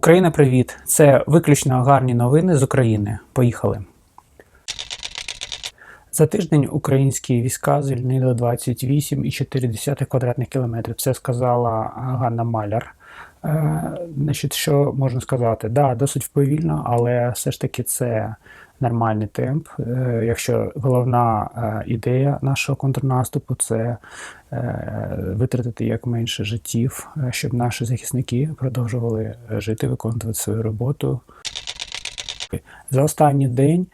Україна, привіт! Це виключно гарні новини з України. Поїхали. За тиждень українські війська звільнили 28,4 квадратних кілометрів. Це сказала Ганна Маляр. Е, значить, що можна сказати? Да, досить повільно, але все ж таки це нормальний темп. Е, якщо головна е, ідея нашого контрнаступу це е, витратити як менше життів, щоб наші захисники продовжували жити, виконувати свою роботу. За останній день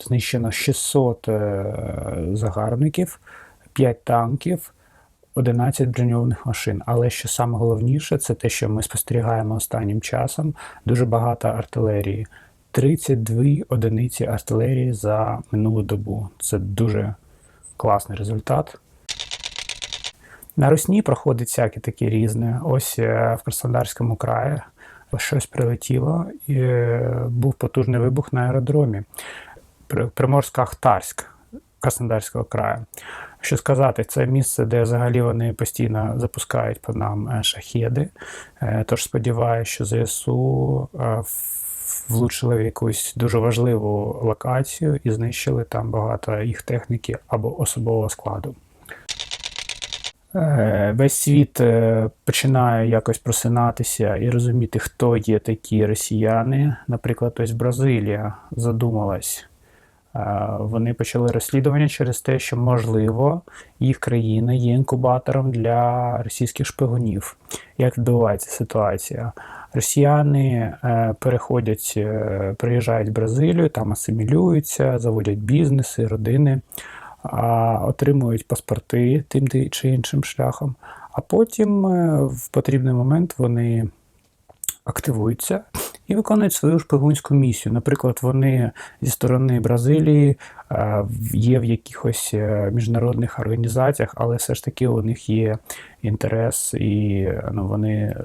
знищено 600 е, загарбників, 5 танків, 11 броньованих машин. Але що саме головніше, це те, що ми спостерігаємо останнім часом. Дуже багато артилерії. 32 одиниці артилерії за минулу добу. Це дуже класний результат. На Русні проходить всяке таке різне. Ось е, в Краснодарському краї щось прилетіло і е, був потужний вибух на аеродромі. При- Приморсько-Ахтарськ Краснодарського краю. Що сказати, це місце, де взагалі вони постійно запускають по нам е, шахеди. Тож сподіваюся, що ЗСУ в- влучили в якусь дуже важливу локацію і знищили там багато їх техніки або особового складу. Е, Весь світ е, починає якось просинатися і розуміти, хто є такі росіяни. Наприклад, ось Бразилія задумалась. Е, Вони почали розслідування через те, що, можливо, їх країна є інкубатором для російських шпигунів. Як відбувається ситуація? Росіяни е, переходять, е, приїжджають в Бразилію, там асимілюються, заводять бізнеси, родини отримують паспорти тим чи іншим шляхом, а потім в потрібний момент вони активуються і виконують свою шпигунську місію. Наприклад, вони зі сторони Бразилії е, є в якихось е, міжнародних організаціях, але все ж таки у них є інтерес, і е, ну, вони,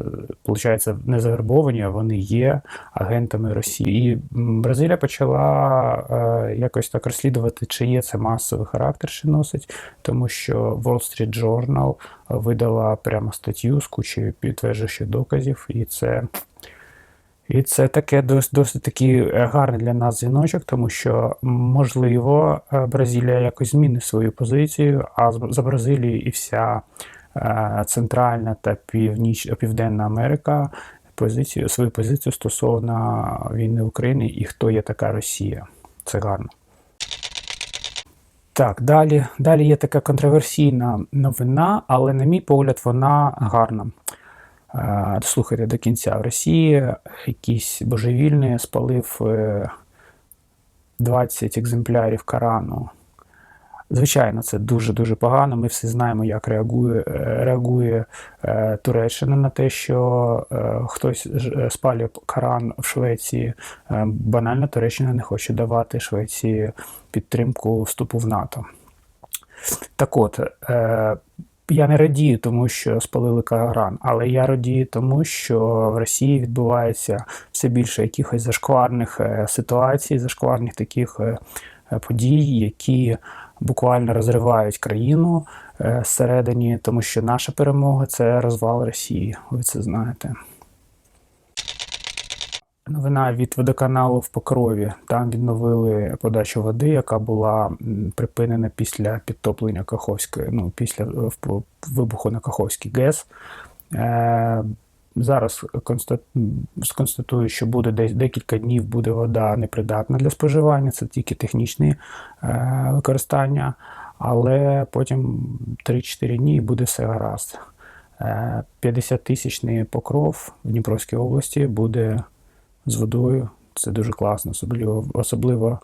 виходить, не завербовані, а вони є агентами Росії. І Бразилія почала е, якось так розслідувати, чи є це масовий характер, що носить, тому що Wall Street Journal видала прямо статтю з кучею підтверджуючих доказів, і це. І це таке досить, досить такий е, гарний для нас дзвіночок, тому що можливо е, Бразилія якось змінить свою позицію, а за Бразилією і вся е, центральна та північ, південна Америка позицію, свою позицію стосовно війни України і хто є така Росія. Це гарно. Так, далі, далі є така контроверсійна новина, але, на мій погляд, вона гарна. Е, Слухайте до кінця. В Росії якийсь божевільний спалив е, 20 екземплярів Корану. Звичайно, це дуже-дуже погано. Ми всі знаємо, як реагує, е, реагує е, Туреччина на те, що е, хтось е, спалює Коран в Швеції. Е, банально Туреччина не хоче давати Швеції підтримку вступу в НАТО. Так от, е, я не радію, тому що спалили Коран, але я радію тому, що в Росії відбувається все більше якихось зашкварних е, ситуацій, зашкварних таких е, е, подій, які буквально розривають країну зсередині, тому що наша перемога це розвал Росії. Ви це знаєте. Новина від водоканалу в Покрові. Там відновили подачу води, яка була припинена після підтоплення Каховської, ну, після е, вибуху на Каховський ГЕС. Е, зараз констат... м, що буде десь декілька днів буде вода непридатна для споживання, це тільки технічні е, використання, але потім 3-4 дні буде все гаразд. Е, 50-тисячний покров в Дніпровській області буде з водою. Це дуже класно, особливо, особливо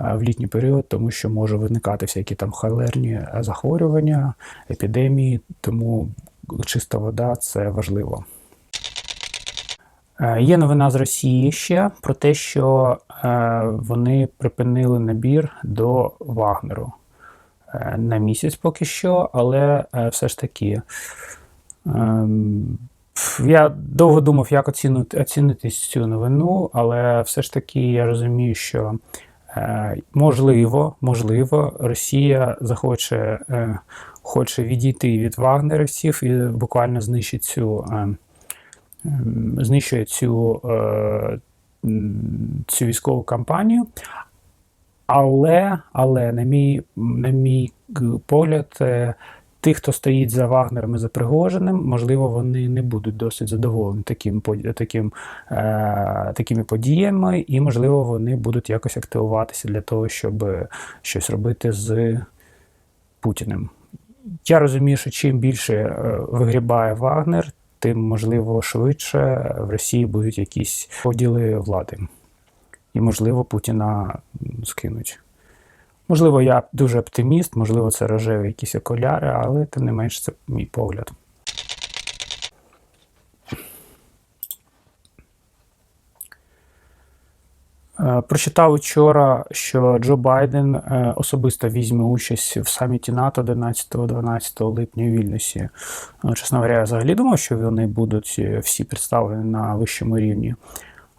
е, в літній період, тому що може виникати всякі там холерні е, захворювання, епідемії, тому чиста вода це важливо. Е, Є новина з Росії ще про те, що вони припинили набір до Вагнеру на місяць поки що, але все ж таки. Я довго думав, як оцінити, оцінити цю новину, але все ж таки я розумію, що е, можливо, можливо, Росія захоче е, хоче відійти від вагнерівців і буквально знищить цю е, ем, знищує цю, е, цю військову кампанію. Але, але на мій, на мій погляд, е, тих, хто стоїть за Вагнером і за Пригожиним, можливо, вони не будуть досить задоволені таким, таким, е, такими подіями, і, можливо, вони будуть якось активуватися для того, щоб щось робити з Путіним. Я розумію, що чим більше е, вигрібає Вагнер, тим, можливо, швидше в Росії будуть якісь поділи влади. І, можливо, Путіна скинуть. Можливо, я дуже оптиміст, можливо, це рожеві якісь окуляри, але тим не менш це мій погляд. Е, Прочитав вчора, що Джо Байден е, особисто візьме участь в саміті НАТО 11-12 липня у Вільнюсі. Е, Чесно говоря, я взагалі думав, що вони будуть всі представлені на вищому рівні.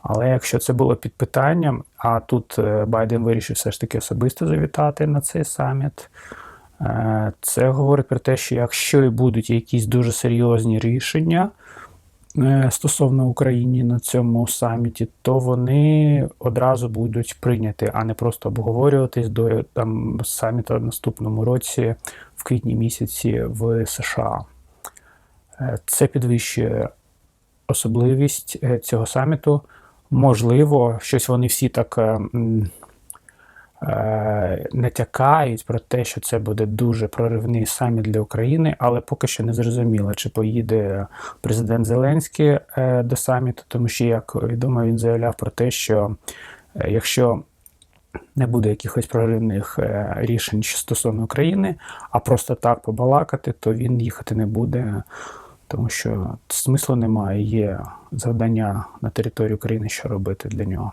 Але якщо це було під питанням, а тут е, Байден вирішив все ж таки особисто завітати на цей саміт, е, це говорить про те, що якщо і будуть якісь дуже серйозні рішення е, стосовно України на цьому саміті, то вони одразу будуть прийняті, а не просто обговорюватись до там саміту в наступному році, в квітні місяці в США. Це підвищує особливість цього саміту. Можливо, щось вони всі так е, е, натякають про те, що це буде дуже проривний саміт для України, але поки що не зрозуміло, чи поїде президент Зеленський е, до саміту, тому що, як відомо, він заявляв про те, що е, якщо не буде якихось проривних е, рішень стосовно України, а просто так побалакати, то він їхати не буде, тому що смислу немає. Є завдання на території України, що робити для нього.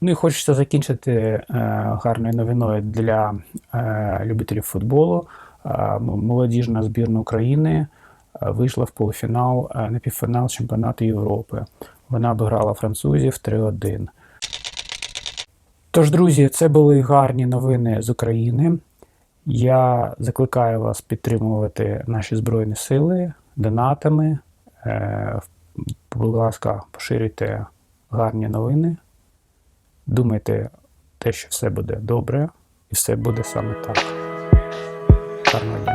Ну і хочеться закінчити е, гарною новиною для е, любителів футболу. Е, молодіжна збірна України е, вийшла в полуфінал е, на півфінал чемпіонату Європи. Вона обіграла французів 3-1. Тож, друзі, це були гарні новини з України. Я закликаю вас підтримувати наші Збройні Сили донатами. Е, Будь ласка, поширюйте гарні новини. Думайте те, що все буде добре, і все буде саме так. Гарного дня.